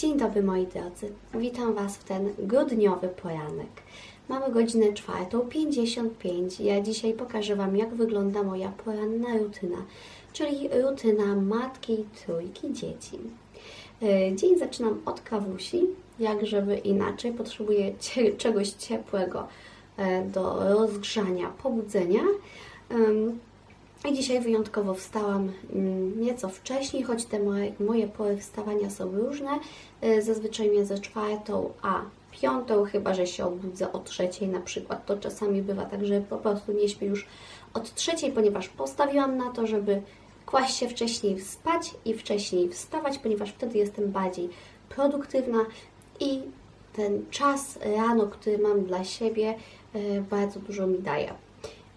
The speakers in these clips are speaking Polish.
Dzień dobry moi drodzy, witam Was w ten grudniowy poranek. Mamy godzinę 4.55. Ja dzisiaj pokażę Wam, jak wygląda moja poranna rutyna, czyli rutyna matki trójki dzieci. E, Dzień zaczynam od kawusi, jak żeby inaczej. Potrzebuję czegoś ciepłego e, do rozgrzania, pobudzenia. I dzisiaj wyjątkowo wstałam mm, nieco wcześniej, choć te moje, moje wstawania są różne. Y, Zazwyczaj między czwartą a piątą, chyba że się obudzę o trzeciej na przykład. To czasami bywa tak, że po prostu nie śpię już od trzeciej, ponieważ postawiłam na to, żeby kłaść się wcześniej spać i wcześniej wstawać, ponieważ wtedy jestem bardziej produktywna i ten czas rano, który mam dla siebie, y, bardzo dużo mi daje.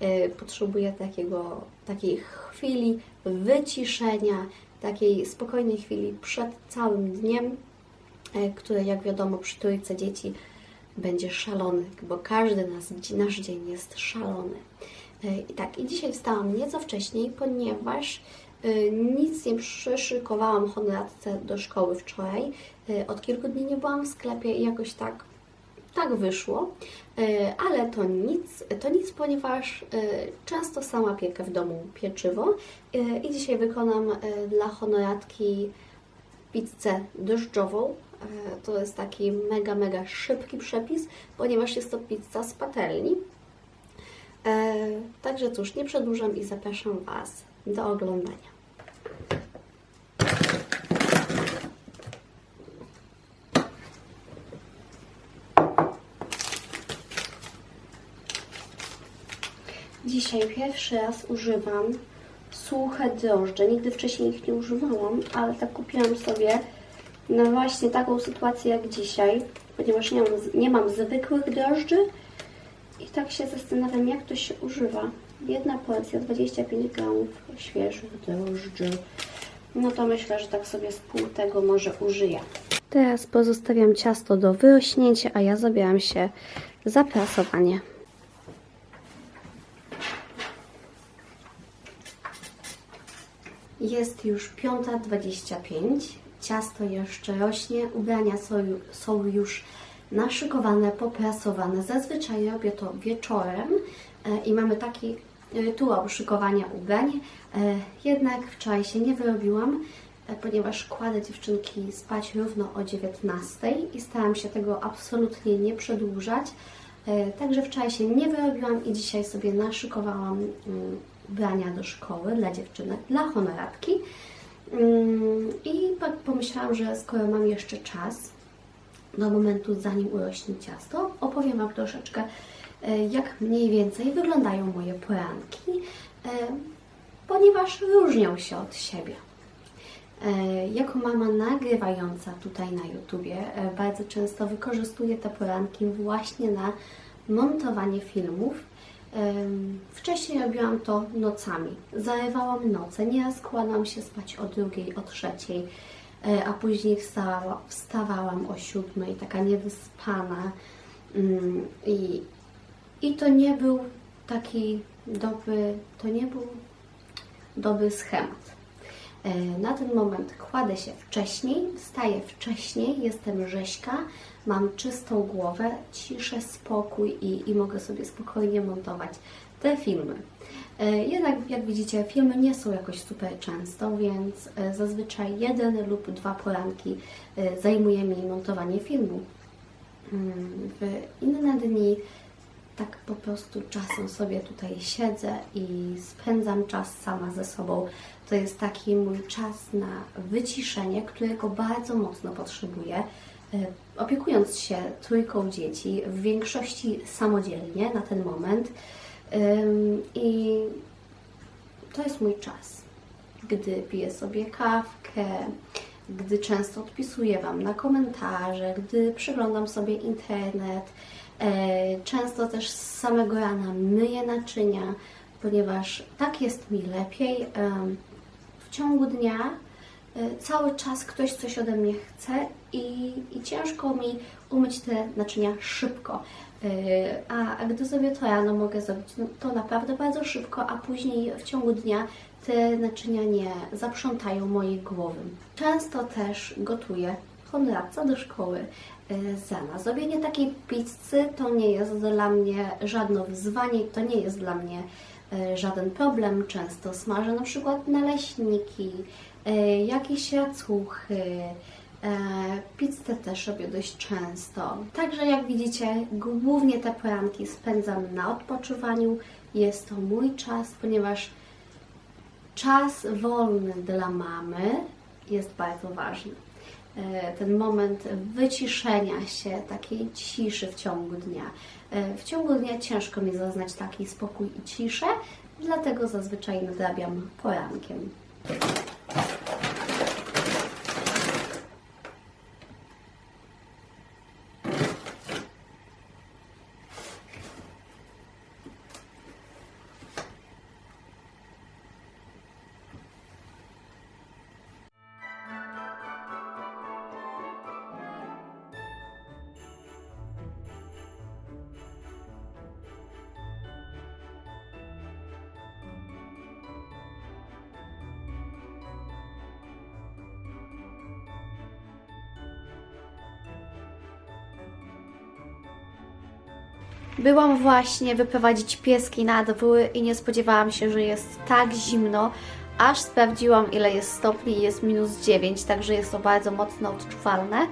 Y, Potrzebuję takiego, takiej chwili wyciszenia, takiej spokojnej chwili przed całym dniem, y, który jak wiadomo przy trójce dzieci będzie szalony, bo każdy nas, nasz dzień jest szalony. Y, I tak, i dzisiaj wstałam nieco wcześniej, ponieważ nic nie przyszykowałam honoratce do szkoły wczoraj. Od kilku dni nie byłam w sklepie i jakoś tak tak wyszło, E, ale to nic, to nic, ponieważ e, często sama piekę w domu pieczywo E, i dzisiaj wykonam dla honoratki pizzę. E, To jest taki mega, mega szybki przepis, ponieważ jest to pizza z patelni. Także cóż, nie przedłużam i zapraszam Was do oglądania. Dzisiaj pierwszy raz używam suche drożdże. Nigdy wcześniej ich nie używałam, ale tak kupiłam sobie na właśnie taką sytuację jak dzisiaj, ponieważ nie mam, nie mam zwykłych drożdży i tak się zastanawiam, jak to się używa. Jedna porcja, 25 gramów świeżych drożdży. No to myślę, że tak sobie z pół tego może użyję. Teraz pozostawiam ciasto do wyrośnięcia, a ja zabieram się za prasowanie. Jest już 5.25, ciasto jeszcze rośnie, ubrania są, ju- są już naszykowane, poprasowane. Zazwyczaj robię to wieczorem e, i mamy taki rytuał szykowania ubrań. E, jednak wczoraj się nie wyrobiłam, e, ponieważ kładę dziewczynki spać równo o 19 i staram się tego absolutnie nie przedłużać. Także wczoraj się nie wyrobiłam i dzisiaj sobie naszykowałam mm, ubrania do szkoły dla dziewczynek, dla honoratki. Mm, I pomyślałam, że skoro mam jeszcze czas do momentu, zanim urośnie ciasto, opowiem Wam troszeczkę, e, jak mniej więcej wyglądają moje poranki, e, ponieważ różnią się od siebie. E, Jako mama nagrywająca tutaj na YouTubie, bardzo często wykorzystuję te poranki właśnie na montowanie filmów. Wcześniej robiłam to nocami. Zarywałam noce. Nieraz kładłam się spać o drugiej, o trzeciej, e, a później wstawałam o siódmej, taka niewyspana. Mm, I, I to nie był taki dobry, to nie był dobry schemat. E, Na ten moment kładę się wcześniej, wstaję wcześniej, jestem rzeźka, mam czystą głowę, ciszę, spokój i, i mogę sobie spokojnie montować te filmy. E, Jednak, jak widzicie, filmy nie są jakoś super często, więc e, zazwyczaj jeden lub dwa poranki zajmuje mi montowanie filmu. Mm, W inne dni tak po prostu czasem sobie tutaj siedzę i spędzam czas sama ze sobą. To jest taki mój czas na wyciszenie, którego bardzo mocno potrzebuję. E, Opiekując się trójką dzieci, w większości samodzielnie na ten moment. I to jest mój czas, gdy piję sobie kawkę, gdy często odpisuję Wam na komentarze, gdy przeglądam sobie internet. E, Często też z samego rana myję naczynia, ponieważ tak jest mi lepiej. W ciągu dnia e, cały czas ktoś coś ode mnie chce i, i ciężko mi umyć te naczynia szybko. E, A, a gdy sobie to rano mogę zrobić, no, to naprawdę bardzo szybko, a później w ciągu dnia te naczynia nie zaprzątają mojej głowy. Często też gotuję Konradca do szkoły e, za nas. Zrobienie takiej pizzy to nie jest dla mnie żadne wyzwanie, to nie jest dla mnie e, żaden problem. Często smażę na przykład naleśniki, e, jakieś racuchy, e, pizzę też robię dość często. Także jak widzicie, głównie te poranki spędzam na odpoczywaniu. Jest to mój czas, ponieważ czas wolny dla mamy jest bardzo ważny. E, Ten moment wyciszenia się, takiej ciszy w ciągu dnia. E, W ciągu dnia ciężko mi zaznać taki spokój i ciszę, dlatego zazwyczaj nadrabiam porankiem. Byłam właśnie wyprowadzić pieski na dwór i nie spodziewałam się, że jest tak zimno, aż sprawdziłam ile jest stopni i jest minus 9, także jest to bardzo mocno odczuwalne.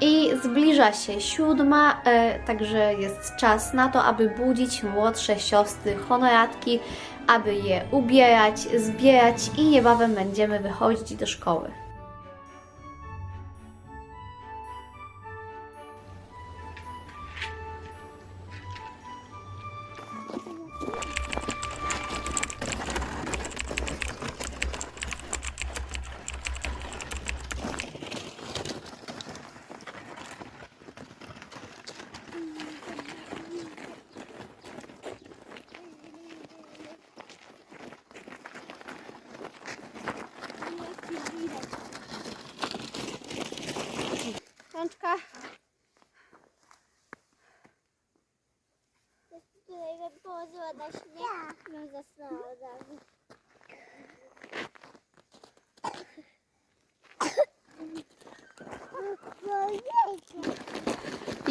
I zbliża się siódma, e, także jest czas na to, aby budzić młodsze siostry honoratki, aby je ubierać, zbierać i niebawem będziemy wychodzić do szkoły.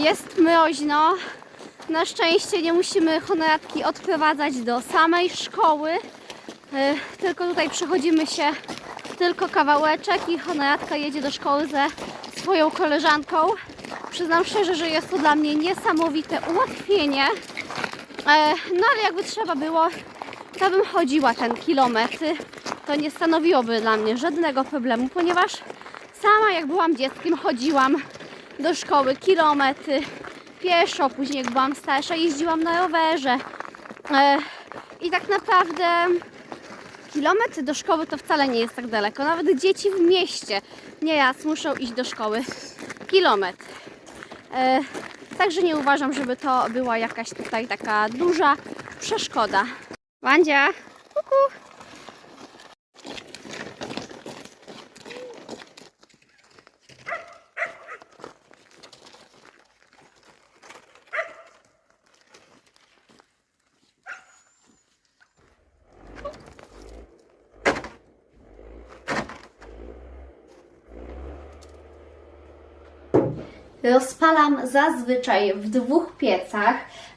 Jest mroźno. Na szczęście nie musimy honoratki odprowadzać do samej szkoły. E, Tylko tutaj przechodzimy się tylko kawałeczek i honoratka jedzie do szkoły ze swoją koleżanką. Przyznam szczerze, że jest to dla mnie niesamowite ułatwienie. E, No ale jakby trzeba było, to bym chodziła ten kilometr. To nie stanowiłoby dla mnie żadnego problemu, ponieważ sama jak byłam dzieckiem chodziłam do szkoły kilometry pieszo, później jak byłam starsza jeździłam na rowerze. E, I tak naprawdę kilometr do szkoły to wcale nie jest tak daleko. Nawet dzieci w mieście nieraz muszą iść do szkoły kilometr. E, Także nie uważam, żeby to była jakaś tutaj taka duża przeszkoda. Wandzia, kuku. Rozpalam zazwyczaj w dwóch piecach,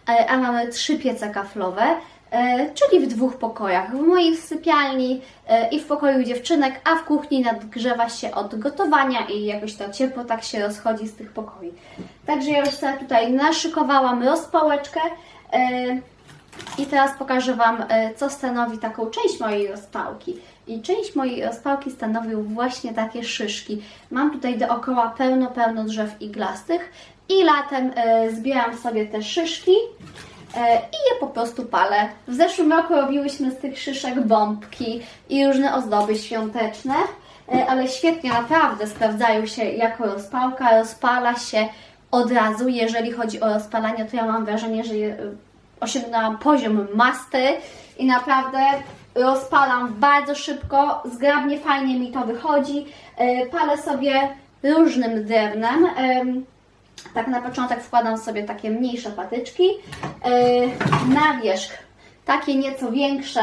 e, a mamy trzy piece kaflowe, e, czyli w dwóch pokojach. W mojej sypialni e, i w pokoju dziewczynek, a w kuchni nadgrzewa się od gotowania i jakoś to ciepło tak się rozchodzi z tych pokoi. Także ja już sobie tutaj naszykowałam rozpałeczkę. I teraz pokażę Wam, e, co stanowi taką część mojej rozpałki. I część mojej rozpałki stanowią właśnie takie szyszki. Mam tutaj dookoła pełno, pełno drzew iglastych i latem e, zbieram sobie te szyszki e, i je po prostu palę. W zeszłym roku robiłyśmy z tych szyszek bombki i różne ozdoby świąteczne, ale świetnie naprawdę sprawdzają się jako rozpałka. Rozpala się od razu. Jeżeli chodzi o rozpalanie, to ja mam wrażenie, że osiągnęłam poziom mastery i naprawdę rozpalam bardzo szybko, zgrabnie, fajnie mi to wychodzi. E, Palę sobie różnym drewnem. Em, Tak na początek wkładam sobie takie mniejsze patyczki. E, Na wierzch takie nieco większe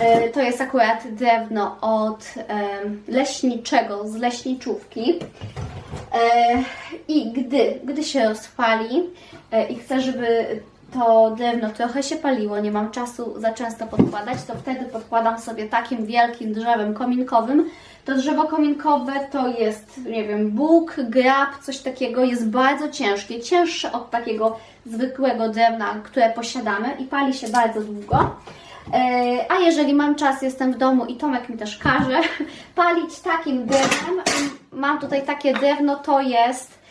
E, To jest akurat drewno od leśniczego z leśniczówki. I gdy, gdy się rozpali e, i chcę, żeby to drewno trochę się paliło, nie mam czasu za często podkładać, to wtedy podkładam sobie takim wielkim drzewem kominkowym. To drzewo kominkowe to jest, nie wiem, bóg, grab, coś takiego, jest bardzo ciężkie, cięższe od takiego zwykłego drewna, które posiadamy i pali się bardzo długo. E, A jeżeli mam czas, jestem w domu i Tomek mi też każe palić takim drewnem, mam tutaj takie drewno, to jest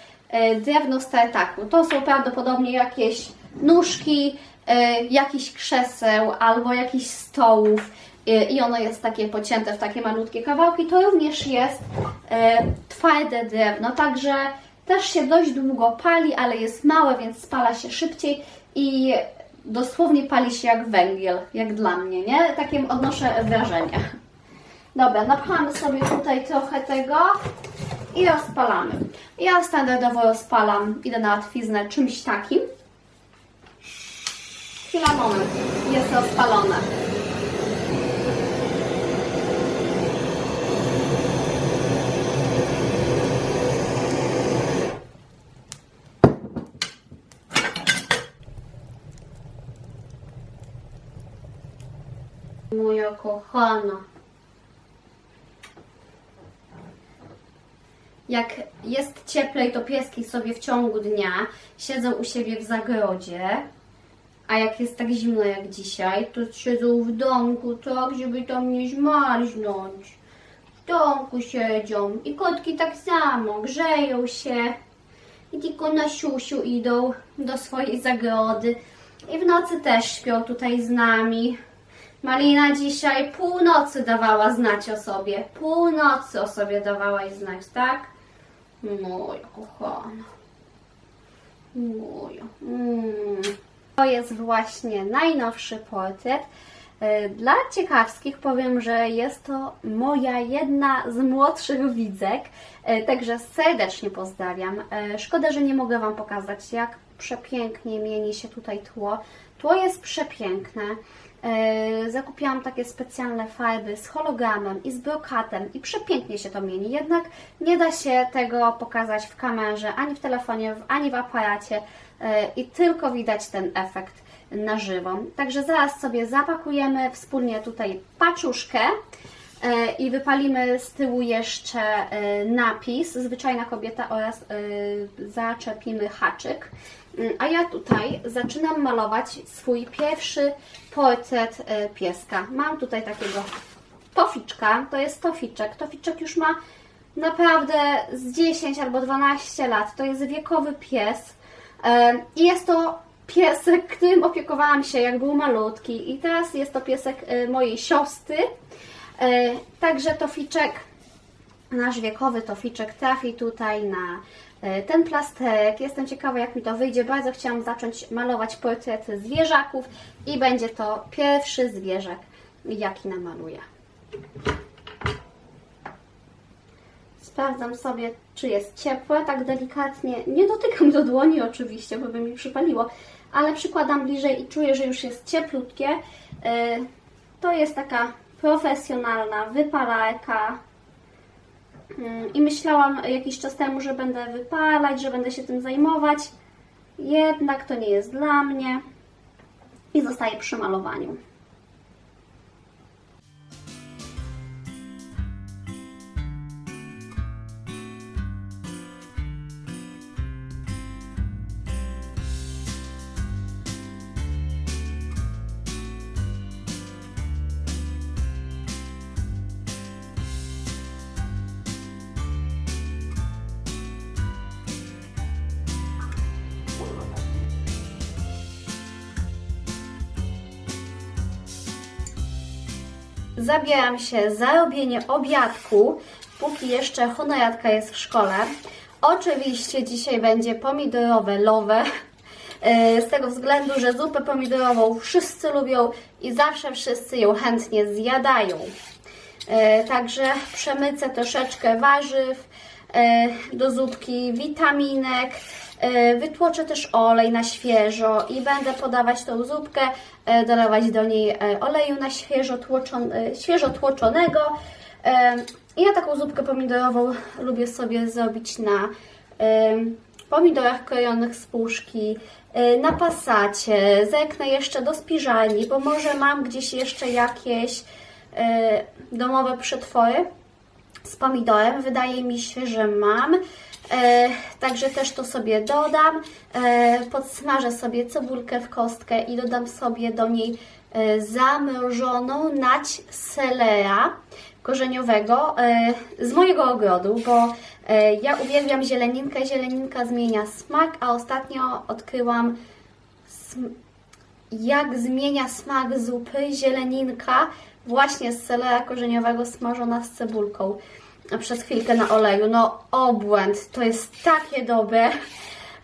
drewno z tartaku. To są prawdopodobnie jakieś nóżki, e, jakichś krzeseł albo jakichś stołów e, i ono jest takie pocięte w takie malutkie kawałki. To również jest e, twarde drewno, także też się dość długo pali, ale jest małe, więc spala się szybciej i dosłownie pali się jak węgiel, jak dla mnie, nie? Takie odnoszę wrażenie. Dobra, napchamy sobie tutaj trochę tego i rozpalamy. Ja standardowo rozpalam, idę na łatwiznę czymś takim. Chwila, moment, jest rozpalone. Moja kochana. Jak jest cieplej, to pieski sobie w ciągu dnia siedzą u siebie w zagrodzie, a jak jest tak zimno jak dzisiaj, to siedzą w domku, tak, żeby tam nie zmarznąć. W domku siedzą i kotki tak samo, grzeją się i tylko na siusiu idą do swojej zagrody. I w nocy też śpią tutaj z nami. Malina dzisiaj północy dawała znać o sobie. Północy o sobie dawałaś znać, tak? Moja kochana. Moja. Mm. To jest właśnie najnowszy portret. E, Dla ciekawskich powiem, że jest to moja jedna z młodszych widzek, e, także serdecznie pozdrawiam. E, Szkoda, że nie mogę Wam pokazać, jak przepięknie mieni się tutaj tło. Tło jest przepiękne. E, Zakupiłam takie specjalne farby z hologramem i z brokatem i przepięknie się to mieni. Jednak nie da się tego pokazać w kamerze, ani w telefonie, ani w aparacie e, i tylko widać ten efekt na żywo. Także zaraz sobie zapakujemy wspólnie tutaj paczuszkę e, i wypalimy z tyłu jeszcze napis Zwyczajna kobieta oraz zaczepimy haczyk. Mm, A ja tutaj zaczynam malować swój pierwszy portret e, pieska. Mam tutaj takiego toficzka, to jest toficzek. Toficzek już ma naprawdę z 10 albo 12 lat. To jest wiekowy pies e, i jest to piesek, którym opiekowałam się jak był malutki i teraz jest to piesek mojej siostry. Także toficzek nasz wiekowy toficzek trafi tutaj na ten plasterek. Jestem ciekawa, jak mi to wyjdzie. Bardzo chciałam zacząć malować portrety zwierzaków i będzie to pierwszy zwierzak, jaki namaluję. Sprawdzam sobie, czy jest ciepłe, tak delikatnie. Nie dotykam do dłoni oczywiście, bo by mi przypaliło, ale przykładam bliżej i czuję, że już jest cieplutkie. E, To jest taka profesjonalna wypalarka. Mm, I myślałam jakiś czas temu, że będę wypalać, że będę się tym zajmować. Jednak to nie jest dla mnie i zostaje przy malowaniu. Zabieram się za robienie obiadku, póki jeszcze honoratka jest w szkole. Oczywiście dzisiaj będzie pomidorowe lowe, e, z tego względu, że zupę pomidorową wszyscy lubią i zawsze wszyscy ją chętnie zjadają. E, Także przemycę troszeczkę warzyw, e, do zupki, witaminek. E, Wytłoczę też olej na świeżo i będę podawać tą zupkę, e, dolewać do niej e, oleju na świeżo, tłoczon, świeżo tłoczonego. Ja taką zupkę pomidorową lubię sobie zrobić na pomidorach krojonych z puszki, na pasacie, zerknę jeszcze do spiżalni, bo może mam gdzieś jeszcze jakieś domowe przetwory z pomidorem. Wydaje mi się, że mam. E, także też to sobie dodam. E, podsmażę sobie cebulkę w kostkę i dodam sobie do niej e, zamrożoną nać selera korzeniowego z mojego ogrodu, bo ja uwielbiam zieleninkę. Zieleninka zmienia smak, a ostatnio odkryłam jak zmienia smak zupy zieleninka właśnie z selera korzeniowego smażona z cebulką przez chwilkę na oleju. No obłęd, to jest takie dobre.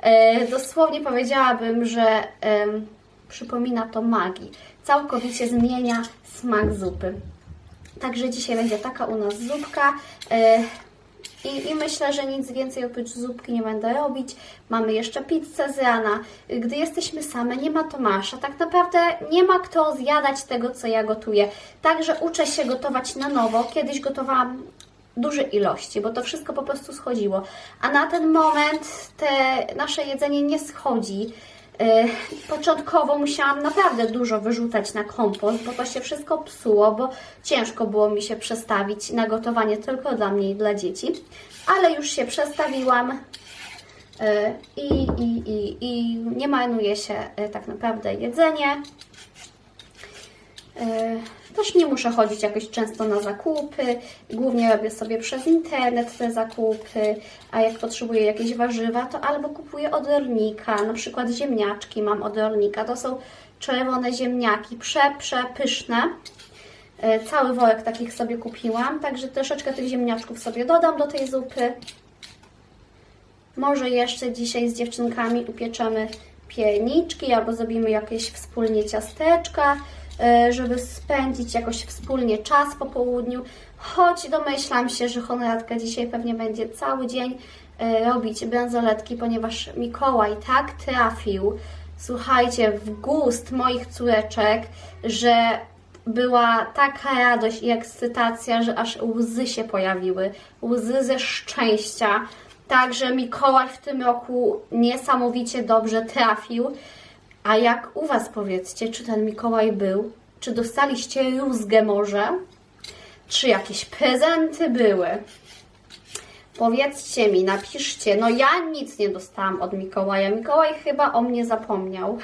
E, dosłownie powiedziałabym, że przypomina to magii. Całkowicie zmienia smak zupy. Także dzisiaj będzie taka u nas zupka. E, i, I myślę, że nic więcej oprócz zupki nie będę robić. Mamy jeszcze pizzę z rana. Gdy jesteśmy same, nie ma Tomasza. Tak naprawdę nie ma kto zjadać tego, co ja gotuję. Także uczę się gotować na nowo. Kiedyś gotowałam duże ilości, bo to wszystko po prostu schodziło. A na ten moment te nasze jedzenie nie schodzi. Yy, Początkowo musiałam naprawdę dużo wyrzucać na kompost, bo to się wszystko psuło, bo ciężko było mi się przestawić na gotowanie tylko dla mnie i dla dzieci. Ale już się przestawiłam yy, i, i, i, i nie marnuje się yy, tak naprawdę jedzenie. Też nie muszę chodzić jakoś często na zakupy. Głównie robię sobie przez internet te zakupy, a jak potrzebuję jakieś warzywa, to albo kupuję od rolnika, na przykład ziemniaczki mam od rolnika. To są czerwone ziemniaki, prze, przepyszne. Yy, Cały worek takich sobie kupiłam, także troszeczkę tych ziemniaczków sobie dodam do tej zupy. Może jeszcze dzisiaj z dziewczynkami upieczemy pierniczki albo zrobimy jakieś wspólnie ciasteczka, e, żeby spędzić jakoś wspólnie czas po południu. Choć domyślam się, że Honoratka dzisiaj pewnie będzie cały dzień e, robić bransoletki, ponieważ Mikołaj tak trafił, słuchajcie, w gust moich córeczek, że była taka radość i ekscytacja, że aż łzy się pojawiły. Łzy ze szczęścia. Także Mikołaj w tym roku niesamowicie dobrze trafił. A jak u Was powiedzcie, czy ten Mikołaj był? Czy dostaliście rózgę może? Czy jakieś prezenty były? Powiedzcie mi, napiszcie. No ja nic nie dostałam od Mikołaja. Mikołaj chyba o mnie zapomniał.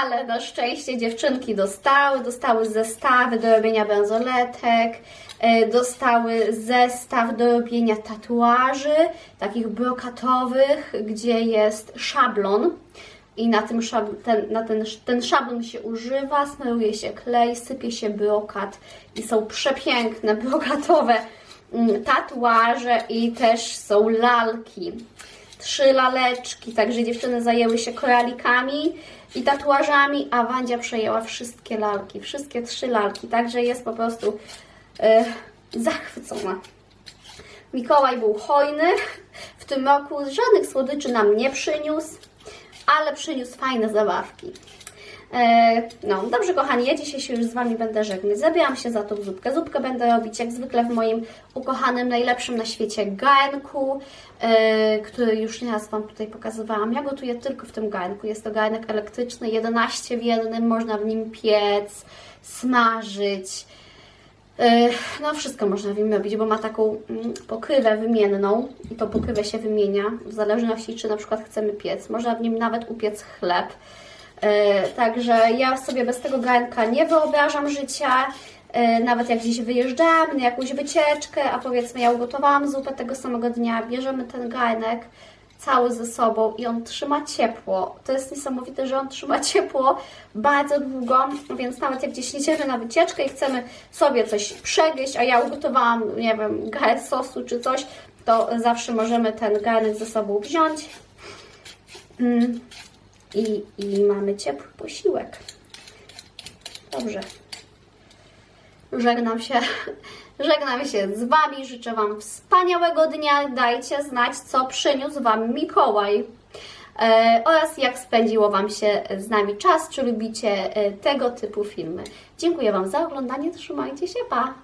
Ale na szczęście dziewczynki dostały, dostały zestawy do robienia bransoletek, e, dostały zestaw do robienia tatuaży, takich brokatowych, gdzie jest szablon i na, tym ten, na ten, ten szablon się używa, smaruje się klej, sypie się brokat i są przepiękne brokatowe mm, tatuaże i też są lalki. Trzy laleczki, także dziewczyny zajęły się koralikami i tatuażami, a Wandzia przejęła wszystkie lalki, wszystkie trzy lalki, także jest po prostu e, zachwycona. Mikołaj był hojny, w tym roku żadnych słodyczy nam nie przyniósł, ale przyniósł fajne zabawki. E, No, dobrze kochani, ja dzisiaj się już z Wami będę żegnać. Zabieram się za tą zupkę. Zupkę będę robić jak zwykle w moim ukochanym, najlepszym na świecie garnku, e, który już nieraz Wam tutaj pokazywałam. Ja gotuję tylko w tym garnku. Jest to garnek elektryczny, 11 w jednym, można w nim piec, smażyć. No, wszystko można w nim robić, bo ma taką mm, pokrywę wymienną i tą pokrywę się wymienia w zależności, czy na przykład chcemy piec. Można w nim nawet upiec chleb. Także ja sobie bez tego garnka nie wyobrażam życia. Nawet jak gdzieś wyjeżdżamy na jakąś wycieczkę, a powiedzmy ja ugotowałam zupę tego samego dnia, bierzemy ten garnek cały ze sobą i on trzyma ciepło. To jest niesamowite, że on trzyma ciepło bardzo długo, więc nawet jak gdzieś jedziemy na wycieczkę i chcemy sobie coś przegryźć, a ja ugotowałam, nie wiem, garę sosu czy coś, to zawsze możemy ten garnek ze sobą wziąć. Mm i, i mamy ciepły posiłek. Dobrze. Żegnam się Żegnam się z Wami, życzę Wam wspaniałego dnia. Dajcie znać, co przyniósł Wam Mikołaj. E, oraz jak spędziło Wam się z nami czas, czy lubicie e, tego typu filmy. Dziękuję Wam za oglądanie, trzymajcie się, pa!